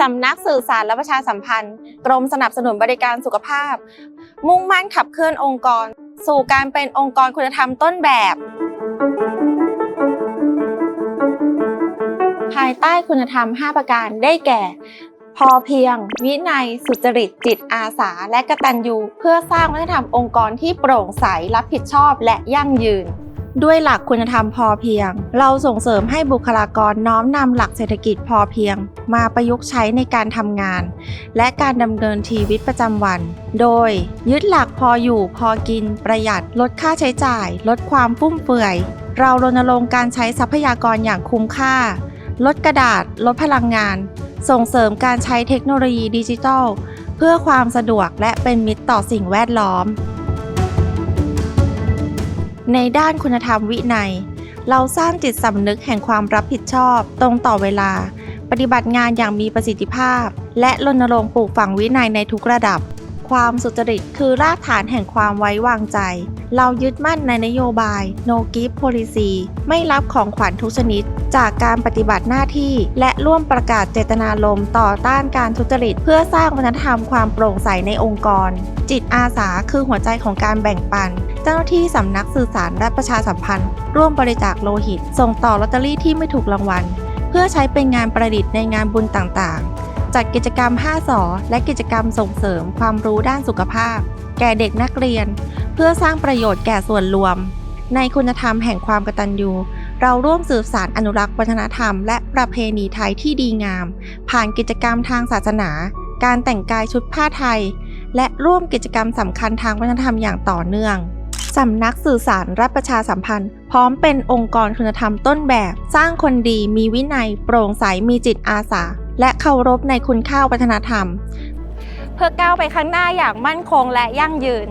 สำนักสื่อสารและประชาสัมพันธ์ กรมสนับสนุนบริการสุขภาพ มุ่งมั่นขับเคลื่อนองค์กร สู่การเป็นองค์กรคุณธรรมต้นแบบ ภายใต้คุณธรรม 5 ประการได้แก่ พอเพียง วินัย สุจริต จิตอาสา และกตัญญู เพื่อสร้างวัฒนธรรมองค์กรที่โปร่งใสรับผิดชอบและยั่งยืน ด้วยหลักคุณธรรมพอเพียง เราส่งเสริมให้บุคลากรน้อมนำหลักเศรษฐกิจพอเพียง มาประยุกต์ใช้ในการทำงาน และการดำเนินชีวิตประจำวัน โดย ยึดหลักพออยู่พอกิน ประหยัด ลดค่าใช้จ่าย ลดความฟุ่มเฟือย เรารณรงค์การใช้ทรัพยากรอย่างคุ้มค่า ลดกระดาษ ลดพลังงาน ส่งเสริมการใช้เทคโนโลยีดิจิทัล เพื่อความสะดวกและเป็นมิตรต่อสิ่งแวดล้อม ในด้านคุณธรรมวินัย เราสร้างจิตสำนึกแห่งความรับผิดชอบ ตรงต่อเวลา ปฏิบัติงานอย่างมีประสิทธิภาพ และรณรงค์ปลูกฝังวินัยในทุกระดับ ความสุจริตคือรากฐานแห่งความไว้วางใจ เรายึดมั่นในนโยบาย no gift policy ไม่รับของขวัญทุกชนิด จากการปฏิบัติหน้าที่ และร่วมประกาศเจตนารมณ์ต่อต้านการทุจริต เพื่อสร้างวัฒนธรรมความโปร่งใสในองค์กร จิตอาสาคือหัวใจของการแบ่งปัน เจ้าหน้าที่สำนักสื่อสารและประชาสัมพันธ์ ร่วมบริจาคโลหิต ส่งต่อลอตเตอรี่ที่ไม่ถูกรางวัล เพื่อใช้เป็นงานประดิษฐ์ในงานบุญต่างๆ จัดกิจกรรม 5สอและกิจกรรมส่งเสริมความรู้ด้านสุขภาพ แก่เด็กนักเรียน เพื่อสร้างประโยชน์แก่ส่วนรวม ในคุณธรรมแห่งความกตัญญูเราร่วมสืบสารอนุรักษ์วัฒนธรรมและประเพณีไทยที่ดีงาม ผ่านกิจกรรมทางศาสนา การแต่งกายชุดผ้าไทย และร่วมกิจกรรมสำคัญทางวัฒนธรรมอย่างต่อเนื่อง สำนักสื่อสารรัฐประชาสัมพันธ์ พร้อมเป็นองค์กรคุณธรรมต้นแบบ สร้างคนดีมีวินัย โปร่งใสมีจิตอาสา และเคารพในคุณค่าวัฒนธรรม เพื่อก้าวไปข้างหน้าอย่างมั่นคงและยั่งยืน